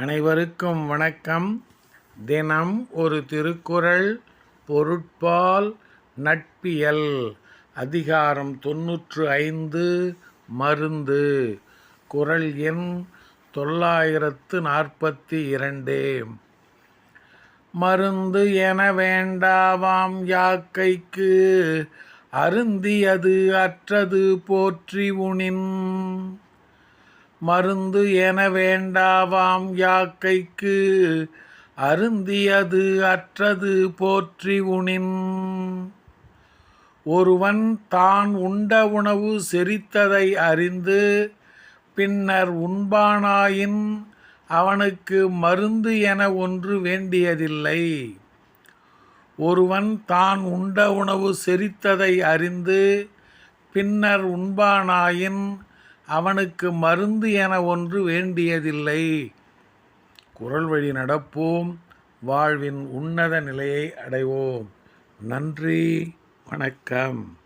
அனைவருக்கும் வணக்கம். தினம் ஒரு திருக்குறள் பொருட்பால் நட்பியல். அதிகாரம் தொன்னூற்று ஐந்து மருந்து. குறள் எண் தொள்ளாயிரத்து நாற்பத்தி இரண்டு. மருந்து என வேண்டாவாம் யாக்கைக்கு அருந்தியது அற்றது போற்றி உணின். மருந்து என வேண்டாவாம் யாக்கைக்கு. அருந்தியது அற்றது போற்றி உணின் ஒருவன் தான் உண்ட உணவு செரித்ததை அறிந்து பின்னர் உண்பானாயின் அவனுக்கு மருந்து என ஒன்று வேண்டியதில்லை. ஒருவன் தான் உண்ட உணவு செரித்ததை அறிந்து பின்னர் உண்பானாயின் அவனுக்கு மருந்து என ஒன்று வேண்டியதில்லை. குரல் வழி நடப்போம். வாழ்வின் உன்னத நிலையை அடைவோம். நன்றி. வணக்கம்.